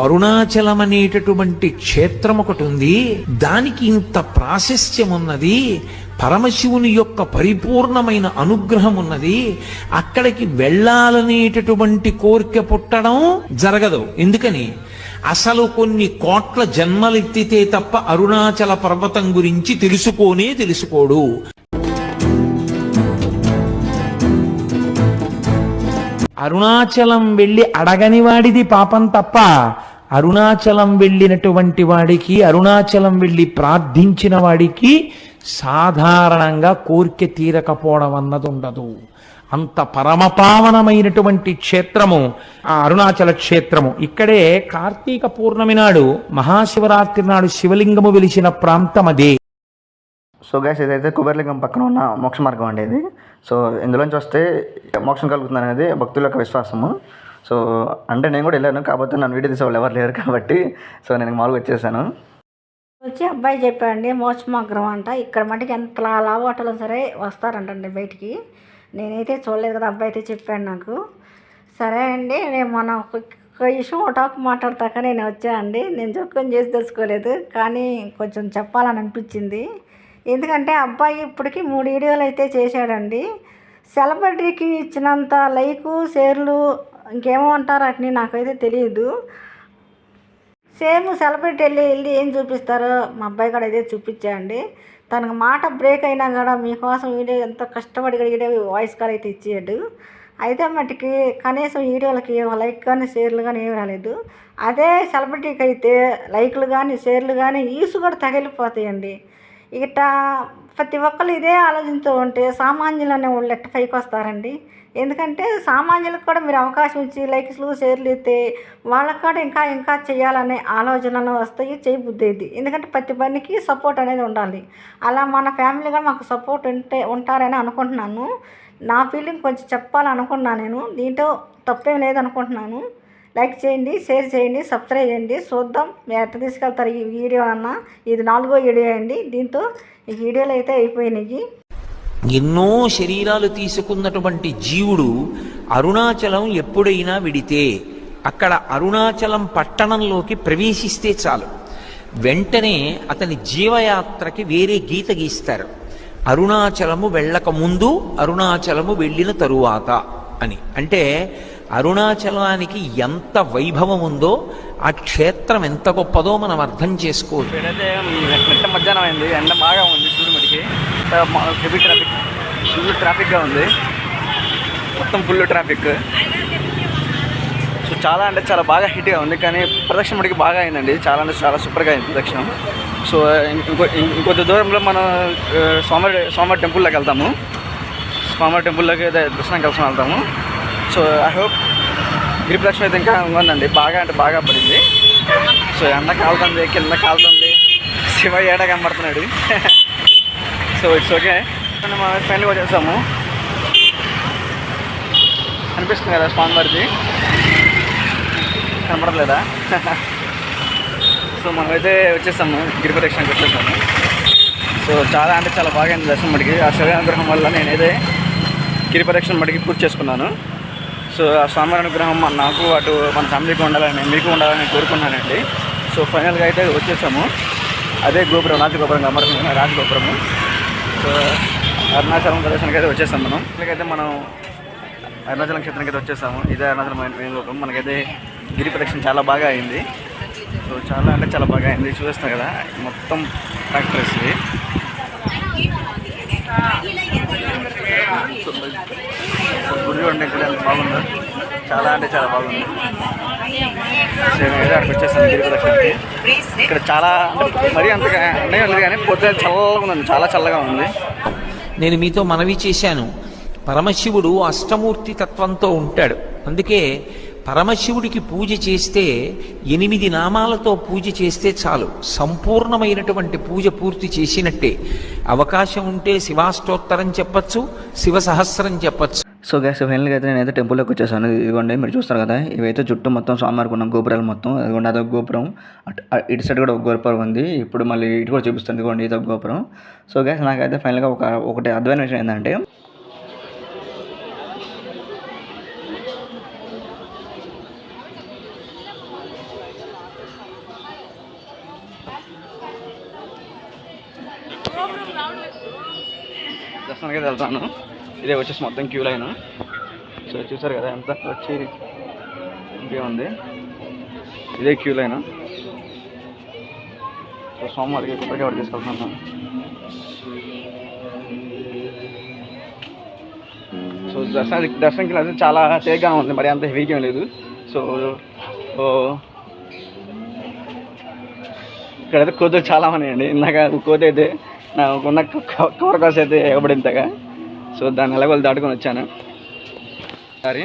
అరుణాచలం అనేటటువంటి క్షేత్రం ఒకటి ఉంది దానికి ఇంత ప్రాశస్త్యం ఉన్నది పరమశివుని యొక్క పరిపూర్ణమైన అనుగ్రహం ఉన్నది అక్కడికి వెళ్ళాలనేటటువంటి కోరిక పుట్టడం జరగదు. ఎందుకని? అసలు కొన్ని కోట్ల జన్మలెత్తితే తప్ప అరుణాచల పర్వతం గురించి తెలుసుకోనే తెలుసుకోడు. అరుణాచలం వెళ్ళి అడగని వాడిది పాపం తప్ప అరుణాచలం వెళ్ళినటువంటి వాడికి అరుణాచలం వెళ్ళి ప్రార్థించిన వాడికి సాధారణంగా కోరిక తీరకపోవడం అన్నది ఉండదు. అంత పరమపావనమైనటువంటి క్షేత్రము ఆ అరుణాచల క్షేత్రము. ఇక్కడే కార్తీక పూర్ణమి నాడు మహాశివరాత్రి నాడు శివలింగము వెలిసిన ప్రాంతం అదే. సో గైస్ ఇదైతే కుబేరలింగం పక్కన ఉన్న మోక్ష మార్గం అండి ఇది. సో ఇందులోంచి వస్తే మోక్షం కలుగుతుంది అనేది భక్తుల యొక్క విశ్వాసము. సో అంటే నేను కూడా వెళ్ళాను. కాకపోతే నన్ను వీడియో తీసే వాళ్ళు ఎవరు లేరు కాబట్టి. సో నేను మామూలుగా వచ్చేసాను. వచ్చి అబ్బాయి చెప్పాడండి మోసమాగ్రం అంట. ఇక్కడ మట్టికి ఎంత లావాటలో సరే వస్తారంటండి బయటికి. నేనైతే చూడలేదు కదా అబ్బాయి అయితే చెప్పాడు నాకు. సరే అండి నేను మన ఒక విషయం టాక్ మాట్లాడతాక నేను వచ్చానండి నేను జోక్యం చేసి తెలుసుకోలేదు కానీ కొంచెం చెప్పాలని అనిపించింది. ఎందుకంటే అబ్బాయి ఇప్పటికీ మూడు వీడియోలు అయితే చేశాడండి. సెలబ్రిటీకి ఇచ్చినంత లైకు షేర్లు ఇంకేమో అంటారు అట్ని నాకైతే తెలియదు సేమ్ సెలబ్రిటీ వెళ్ళి వెళ్ళి ఏం చూపిస్తారో మా అబ్బాయి కూడా ఇదే చూపించేయండి తనకు మాట బ్రేక్ అయినా కూడా మీకోసం వీడియో ఎంతో కష్టపడి వీడియో వాయిస్ కాల్ అయితే ఇచ్చాడు అయితే మటుకి కనీసం వీడియోలకి లైక్ కానీ షేర్లు కానీ ఏమి రాలేదు. అదే సెలబ్రిటీకి అయితే లైక్లు కానీ షేర్లు కానీ ఈసు కూడా తగిలిపోతాయండి. ఇట ప్రతి ఒక్కరు ఇదే ఆలోచనతో ఉంటే సామాన్యులు అనే వాళ్ళు ఎట్ట పైకి వస్తారండి. ఎందుకంటే సామాన్యులకు కూడా మీరు అవకాశం ఇచ్చి లైక్స్లు షేర్లు ఇస్తే వాళ్ళకు కూడా ఇంకా ఇంకా చేయాలనే ఆలోచనలు వస్తాయి చేయబుద్దేది ఎందుకంటే ప్రతి పనికి సపోర్ట్ అనేది ఉండాలి. అలా మన ఫ్యామిలీగా మాకు సపోర్ట్ ఉంటే ఉంటారని అనుకుంటున్నాను. నా ఫీలింగ్ కొంచెం చెప్పాలనుకున్నాను నేను. దీంట్లో తప్పేం లేదనుకుంటున్నాను. లైక్ చేయండి షేర్ చేయండి సబ్స్క్రైబ్ చేయండి. చూద్దాం మీరు ఎట్ట తీసుకెళ్తారు ఈ వీడియో అన్న. ఇది నాలుగో వీడియో అండి. దీంతో ఈ వీడియోలు అయితే అయిపోయినాయి. ఎన్నో శరీరాలు తీసుకున్నటువంటి జీవుడు అరుణాచలం ఎప్పుడైనా విడితే అక్కడ అరుణాచలం పట్టణంలోకి ప్రవేశిస్తే చాలు. వెంటనే అతని జీవయాత్రకి వేరే గీత గీస్తారు. అరుణాచలము వెళ్ళకముందు అరుణాచలము వెళ్ళిన తరువాత అని. అంటే అరుణాచలానికి ఎంత వైభవం ఉందో ఆ క్షేత్రం ఎంత గొప్పదో మనం అర్థం చేసుకోవచ్చు మధ్యాహ్నం అయింది ఎండ బాగా ఉంది సూర్యుడికి హెవీ ట్రాఫిక్ ఫుల్ ట్రాఫిక్గా ఉంది. మొత్తం ఫుల్ ట్రాఫిక్ సో చాలా అంటే చాలా బాగా హిట్గా ఉంది. కానీ ప్రదక్షిణ మటుకి బాగా అయిందండి. చాలా అంటే చాలా సూపర్గా అయింది ప్రదక్షిణం. సో ఇంకో ఇంకొద్ది దూరంలో మనం ఆ, సోమవారి సోమవారి టెంపుల్లోకి వెళ్తాము. సోమవారి టెంపుల్లోకి అయితే దర్శనం కలిసి వెళ్తాము. సో ఐ హోప్ గిరిప్రదక్షిణ అయితే ఇంకా ఉందండి. బాగా అంటే బాగా పడింది. సో ఎండ కాలుతుంది కింద కాలుతుంది. శివ ఏడ కనబడుతున్నాడు? సో ఇట్స్ ఓకే మా ఫైనల్గా వచ్చేసాము అనిపిస్తుంది కదా స్వామివారిది కనపడలేదా సో మనమైతే వచ్చేసాము గిరి ప్రదక్షిణకి వచ్చేసాము. సో చాలా అంటే చాలా బాగా అయింది దర్శనం మటుకి. ఆ శివ అనుగ్రహం వల్ల నేనైతే గిరి ప్రదక్షిణ మటుకి పూర్తి చేసుకున్నాను. సో ఆ స్వామివారి అనుగ్రహం నాకు అటు మన ఫ్యామిలీకి ఉండాలని మీకు ఉండాలని కోరుకున్నానండి. సో ఫైనల్గా అయితే వచ్చేసాము. అదే గోపురం రాజగోపురం కనబడుతుంది రాజగోపురము అరుణాచలం ప్రదేశానికి అయితే వచ్చేసాం మనం. ఇక్కడికైతే మనం అరుణాచలం క్షేత్రానికి అయితే వచ్చేసాము. ఇదే అరుణాచలం మెయిన్ గోపురం మనకైతే గిరి ప్రదక్షిణ చాలా బాగా అయింది. సో చాలా అంటే చాలా బాగా అయింది. చూస్తాం కదా మొత్తం ఫ్యాక్టరీస్ ఇవి సో గుడి చూడండి ఇక్కడ బాగుందో. చాలా అంటే చాలా బాగుంది. అక్కడికి వచ్చేసాను గిరి ఇక్కడ చాలా మరీ అంతగా అన్నీ ఉంది కానీ పొద్దున చల్లగా ఉందండి చాలా చల్లగా ఉంది. నేను మీతో మనవి చేశాను. పరమశివుడు అష్టమూర్తి తత్వంతో ఉంటాడు. అందుకే పరమశివుడికి పూజ చేస్తే ఎనిమిది నామాలతో పూజ చేస్తే చాలు. సంపూర్ణమైనటువంటి పూజ పూర్తి చేసినట్టే. అవకాశం ఉంటే శివాష్టోత్తరం చెప్పచ్చు శివ సహస్రం చెప్పచ్చు. సో గ్యాస్ ఫైనల్గా అయితే నేనైతే టెంపుల్లోకి వచ్చేసాను. ఇదిగోండి మీరు చూస్తారు కదా ఇవైతే చుట్టూ మొత్తం స్వామివారికి ఉన్న గోపురాలు మొత్తం. ఇదిగోండి అదొక గోపురం. అటు ఇటు సైడ్ కూడా ఒక గోపురం ఉంది. ఇప్పుడు మళ్ళీ ఇటు కూడా చూపిస్తుంది ఇదిగోండి ఇదొక గోపురం. సో గ్యాస్ నాకైతే ఫైనల్గా ఒక ఒకటి అద్భుతమైన విషయం ఏంటంటే దర్శనానికి వెళ్తాను. ఇదే వచ్చేసి మొత్తం క్యూ లైన్. సో చూసారు కదా ఎంత వచ్చి ఇంకే ఉంది? ఇదే క్యూ లైన్. సో సోమవారికి ఇప్పటికే ఒకటి తీసుకెళ్తున్నాను సో దర్శనానికి దర్శనంకి అయితే చాలా సేఫ్గా ఉంది మరి అంత హెవీగా లేదు. సో ఓ ఇక్కడైతే కోతులు చాలా ఉన్నాయండి. ఇందాక కోత అయితే నాకున్న కవర్ కాస్ అయితే ఎగబడింతగా సో దాన్ని ఎలాగోలు దాటుకొని వచ్చాను. సారీ.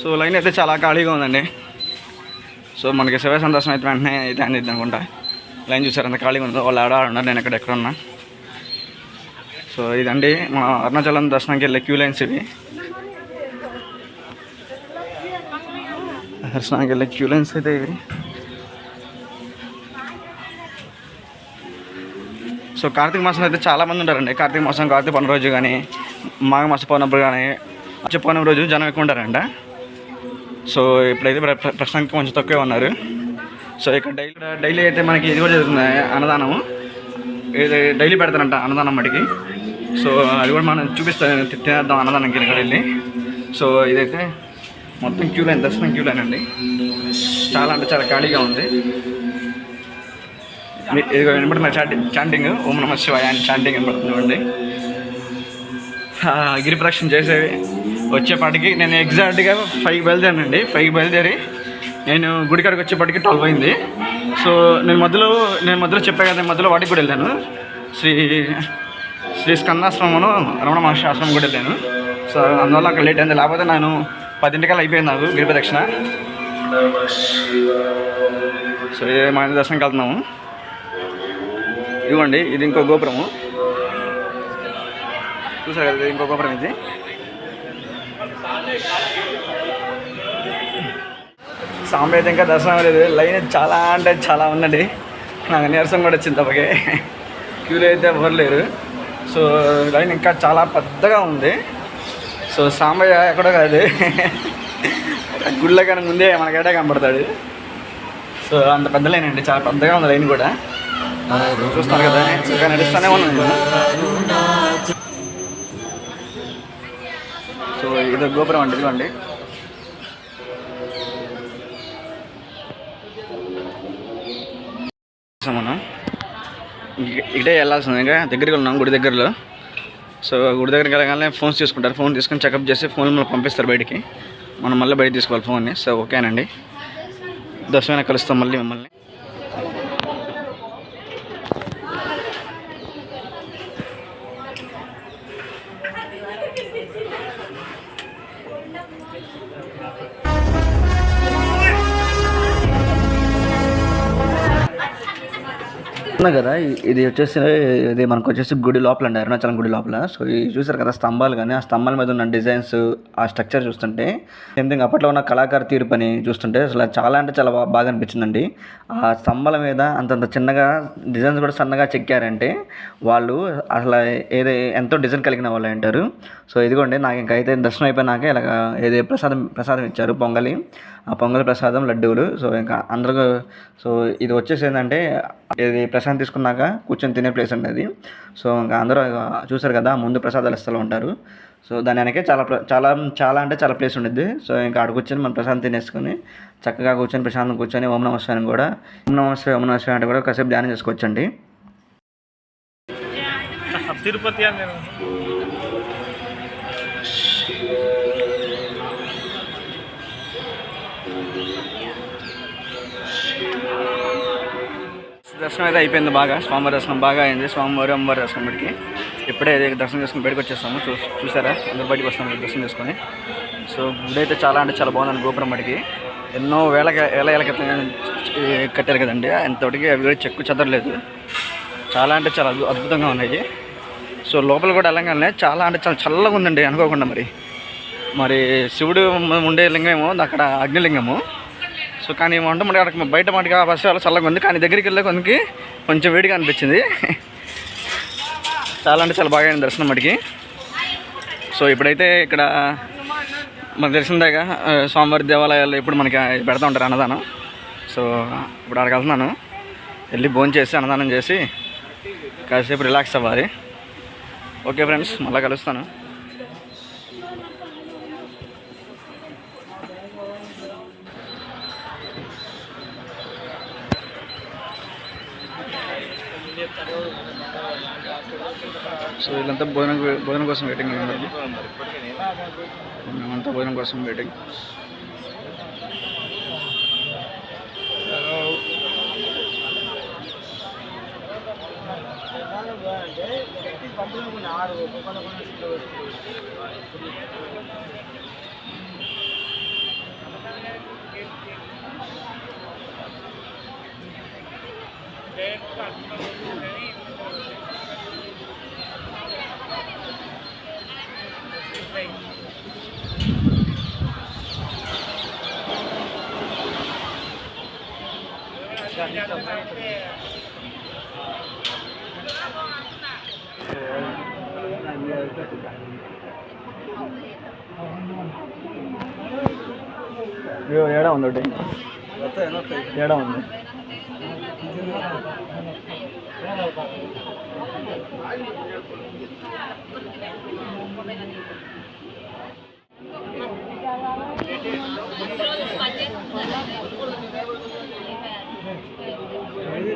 సో లైన్ అయితే చాలా ఖాళీగా ఉందండి. సో మనకి శివ సందర్శనం అయితే వెంటనే అయితే అందిద్ది అనుకుంటా. లైన్ చూసారు ఎంత ఖాళీగా ఉందో? వాళ్ళు ఆడ ఉన్నారు నేను ఇక్కడ ఎక్కడ ఉన్నా. సో ఇదండి మన అరుణాచలం దర్శనానికి వెళ్ళే క్యూ లైన్స్ ఇవి. దర్శనానికి వెళ్ళే క్యూ లైన్స్ అయితే ఇవి. సో కార్తీక మాసం అయితే చాలామంది ఉంటారండి. కార్తీక మాసం కార్తీక పౌర్ణమి రోజు కానీ మాఘ మాస పౌర్ణమి కానీ అచ్చ పౌర్ణమి రోజు జనం ఎక్కువ ఉంటారంట. సో ఇప్పుడైతే ప్ర- ప్రస్తుతానికి కొంచెం తక్కువే ఉన్నారు. సో ఇక్కడ డైలీ డైలీ అయితే మనకి ఇది కూడా జరుగుతుంది అన్నదానము ఇది డైలీ పెడతారంట అన్నదానం మటుకి. సో అది కూడా మనం చూపిస్తాను తినేద్దాం అన్నదానంకి ఇక్కడ వెళ్ళి. సో ఇదైతే మొత్తం క్యూ లైన్ దర్శనం క్యూ లైన్ అండి. చాలా అంటే చాలా ఖాళీగా ఉంది. ఇదిగో వినబడి మన చాంటింగ్ చాంటింగ్. ఓం నమ శివాయ అని చాంటింగ్ వినబడుతుంది చూడండి. గిరి చేసేవి. వచ్చేపాటికి నేను ఎగ్జాక్ట్గా ఫైవ్ బయలుదేరానండి. ఫైవ్కి బయలుదేరి నేను గుడికాడికి వచ్చేపాటికి ట్వెల్వ్ అయింది. సో నేను మధ్యలో నేను మధ్యలో చెప్పా కదా నేను మధ్యలో వాటికి కూడా వెళ్ళాను. శ్రీ శ్రీ స్కందాశ్రమను రమణ మహర్షి ఆశ్రమం కూడా వెళ్ళాను. సో అందువల్ల అక్కడ లేట్ అయింది. లేకపోతే నేను పదింటికల్లా అయిపోయింది నాకు గిరి ప్రదక్షిణ సో ఇదే మా దర్శనంకి వెళ్తున్నాము. ఇవ్వండి ఇది ఇంకో గోపురము. చూసారు కదా ఇంకో గోపురం ఇది. సాంబ అయితే ఇంకా దర్శనం లేదు లైన్ చాలా అంటే చాలా ఉందండి నాకు నీరసం కూడా వచ్చింది తప్పకే. క్యూలో అయితే ఎవరు లేరు. సో లైన్ ఇంకా చాలా పెద్దగా ఉంది. సో సాంబయ్య ఎక్కడో కాదు. గుళ్ళ కన్నా ముందే మనకైతే కనపడతాడు. సో అంత పెద్ద లైన్ అండి. చాలా పెద్దగా ఉంది లైన్ కూడా. చూస్తాను కదా ఇంకా నడుస్తూనే ఉన్నాను సో ఇది గోపురం అండి ఇదిగోండి. ఇటే వెళ్ళాల్సింది ఇంకా దగ్గరికి ఉన్నాం గుడి దగ్గరలో. సో గుడి దగ్గరికి వెళ్ళగానే ఫోన్స్ తీసుకుంటారు. ఫోన్ తీసుకొని చెకప్ చేసి ఫోన్ మళ్ళీ పంపిస్తారు బయటికి. మనం మళ్ళీ బయట తీసుకోవాలి ఫోన్ని. సో ఓకేనండి. దశమైన కలుస్తాం మళ్ళీ మిమ్మల్ని. కదా ఇది వచ్చేసి ఇది మనకు వచ్చేసి గుడి లోపల అండి అరుణాచలం గుడి లోపల. సో ఇది చూసారు కదా స్తంభాలు కానీ ఆ స్తంభాల మీద ఉన్న డిజైన్స్ ఆ స్ట్రక్చర్ చూస్తుంటే సేమ్ థింగ్ అప్పట్లో ఉన్న కళాకార తీరు పని చూస్తుంటే అసలు చాలా అంటే చాలా బాగా అనిపించిందండి. ఆ స్తంభాల మీద అంతంత చిన్నగా డిజైన్స్ కూడా సన్నగా చెక్కారంటే వాళ్ళు అసలు ఏదో ఎంతో డిజైన్ కలిగిన వాళ్ళు అంటారు. సో ఇదిగోండి నాకు ఇంకైతే దర్శనం అయిపోయినాక ఇలాగ ఏదో ప్రసాదం ప్రసాదం ఇచ్చారు పొంగలి. ఆ పొంగల్ ప్రసాదం లడ్డూలు. సో ఇంకా అందరూ సో ఇది వచ్చేసి ఏంటంటే ఇది ప్రసాదం తీసుకున్నాక కూర్చొని తినే ప్లేస్ అండి అది. సో ఇంకా అందరూ చూసారు కదా ముందు ప్రసాదాలు ఇస్తూ ఉంటారు. సో దాని వెనకే చాలా చాలా చాలా అంటే చాలా ప్లేస్ ఉండిద్ది. సో ఇంకా ఆడ కూర్చొని మనం ప్రసాదం తినేసుకొని చక్కగా కూర్చొని ప్రశాంతం కూర్చొని ఓం నమ కూడా ఓం నమ ఓం నమ అంటే కూడా కాసేపు ధ్యానం చేసుకోవచ్చండి. తిరుపతి దర్శనం అయితే అయిపోయింది బాగా. స్వామివారి దర్శనం బాగా అయింది. స్వామివారి అమ్మవారి దర్శనం బయటికి ఇప్పుడే దర్శనం చేసుకుని బయటకు వచ్చేస్తాము చూ చూసారా? అందరు బయటకు వస్తాము దర్శనం చేసుకొని. సో గుడి అయితే చాలా అంటే చాలా బాగుందండి గోపురం బడికి ఎన్నో వేల వేల ఏళ్ళ క్రితం కట్టారు కదండి. ఎంతటికి అవి కూడా చెక్కు చెదరలేదు. చాలా అంటే చాలా అద్భు- అద్భుతంగా ఉన్నాయి. సో లోపల కూడా వెళ్ళగానే చాలా అంటే చాలా చల్లగా ఉందండి అనుకోకుండా మరి. మరి శివుడు ఉండే లింగమేమో అక్కడ అగ్నిలింగము. సో కానీ ఏమంటే మరి అక్కడ బయట మనకి ఆ బస్సు చల్లగా ఉంది. కానీ దగ్గరికి వెళ్ళే కొందకి కొంచెం వేడిగా అనిపించింది. చాలా అంటే చాలా బాగా అయింది దర్శనం మటుకి. సో ఇప్పుడైతే ఇక్కడ మనకు తెలిసిందేగా ఆ, స్వామివారి దేవాలయాలు ఇప్పుడు మనకి పెడతా ఉంటారు అన్నదానం. సో ఇప్పుడు అక్కడికి వెళ్తున్నాను. వెళ్ళి భోజనం చేసి అన్నదానం చేసి కాసేపు రిలాక్స్ అవ్వాలి. ఓకే ఫ్రెండ్స్ మళ్ళీ కలుస్తాను సో వీళ్ళంతా భోజనం భోజనం కోసం వెయిటింగ్ మేమంతా భోజనం కోసం వెయిటింగ్. ఏడా ఉంది ఒకటి ఏడా ఉంది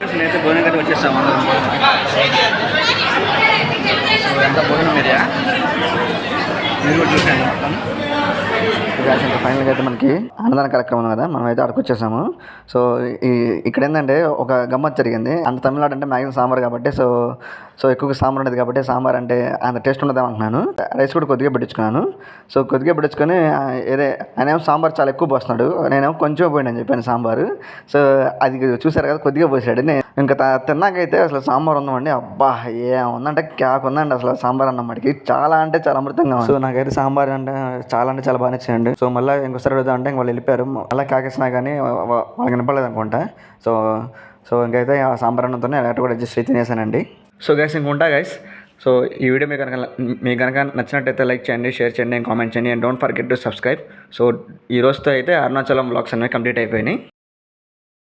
నేనైతే భోజనం కట్టి వచ్చేస్తాం సో ఎంత భోజనం మీరియా మీరు కూడా చూసాను మొత్తం. ఫైనల్గా అయితే మనకి అన్నదాన కార్యక్రమం కదా మనం అయితే అక్కడికి వచ్చేసాము. సో ఈ ఇక్కడ ఏంటంటే ఒక గమ్మత్ జరిగింది. అంత తమిళనాడు అంటే మ్యాక్సిమం సాంబార్ కాబట్టి సో సో ఎక్కువగా సాంబార్ ఉండదు కాబట్టి సాంబార్ అంటే అంత టేస్ట్ ఉండదు అంటున్నాను. రైస్ కూడా కొద్దిగా పెట్టించుకున్నాను. సో కొద్దిగా పెట్టించుకొని ఏదే ఆయన ఏమో సాంబార్ చాలా ఎక్కువ పోస్తున్నాడు. నేనేమో కొంచెం పోయిందని చెప్పాను సాంబారు. సో అది చూసారు కదా కొద్దిగా పోసాడు. నేను ఇంకా తిన్నాకైతే అసలు సాంబార్ ఉందండి అబ్బా ఏముందంటే క్యాక్ ఉందండి అసలు సాంబార్ అన్నమాటకి చాలా అంటే చాలా అమృతంగా ఉంది. సో నాకైతే సాంబార్ అంటే చాలా అంటే చాలా బాగా నచ్చిందండి. సో మళ్ళీ ఇంకోసారి అడుగుతా అంటే ఇంక వాళ్ళు వెళ్ళిపోయారు. మళ్ళీ కాకేసినా కానీ వాళ్ళకి వినపడలేదు అనుకుంటా సో సో ఇంకైతే ఆ సాంబార్ అన్నంతోనే అలాంటి కూడా అడ్జస్ట్ అయితే తినేసానండి. సో గైస్ ఇంకుంటా గైస్ సో ఈ వీడియో మీకు కనుక మీకు కనుక నచ్చినట్టయితే లైక్ చేయండి షేర్ చేయండి కామెంట్ చేయండి. And don't forget to subscribe so ఈ రోజుతో అయితే అరుణాచలం బ్లాగ్స్ అనేవి కంప్లీట్ అయిపోయినాయి.